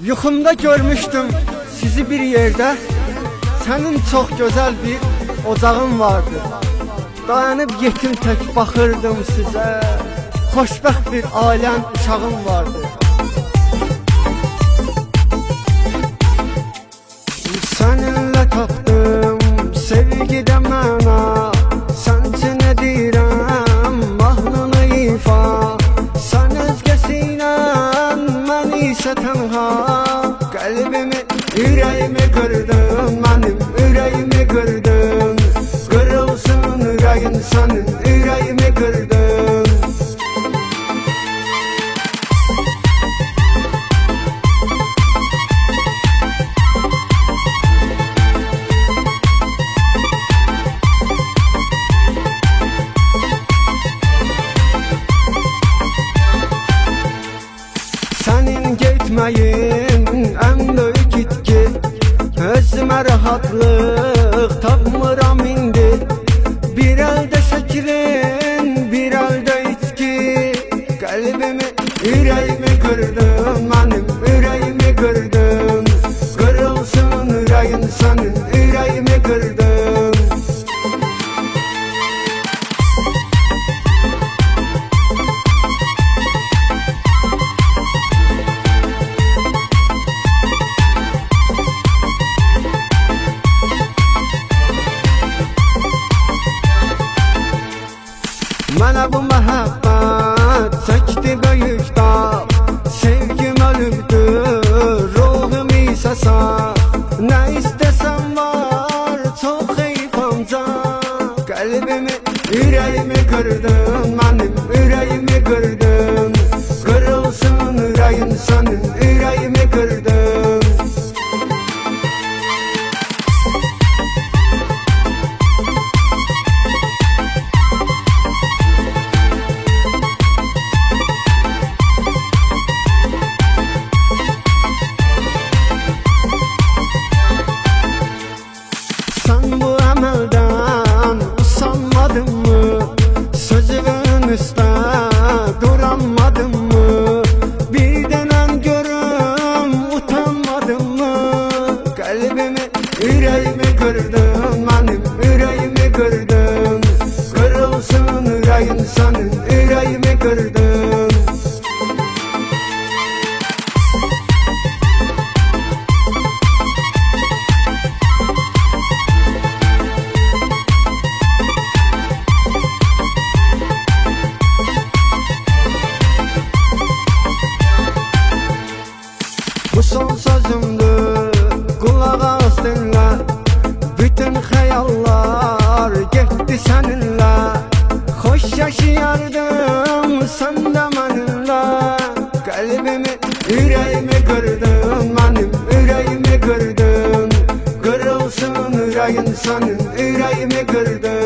Yuxumda görmüştüm sizi bir yerde. Senin çok güzel bir ocağın vardı. Dayanıp yetim tek bakırdım size. Xoşbəxt bir ailən uşağım vardı. Seninle yüreğimi kırdın benim yüreğimi kırdın. Kırılsın yüreğin senin yüreğimi Özüme Mənə bu məhəbbət çəkdi böyük dağ Sevgim ölübdür, ruhum isə sağ. Nə istəsəm var, çox heyf ancaq Qəlbimi, ürəyimi qırdın, kırdın benim yüreğimi kırdın. Kırılsın yüreğin senin yüreğimi kırdın. Bu son sözümdür Kulak az dinle Bütün hayallar Gitti seninle. Hoş yaşayardım Sen de benimle. Kalbimi Yüreğimi kırdın Benim yüreğimi kırdın Kırılsın yüreğin senin Yüreğimi kırdın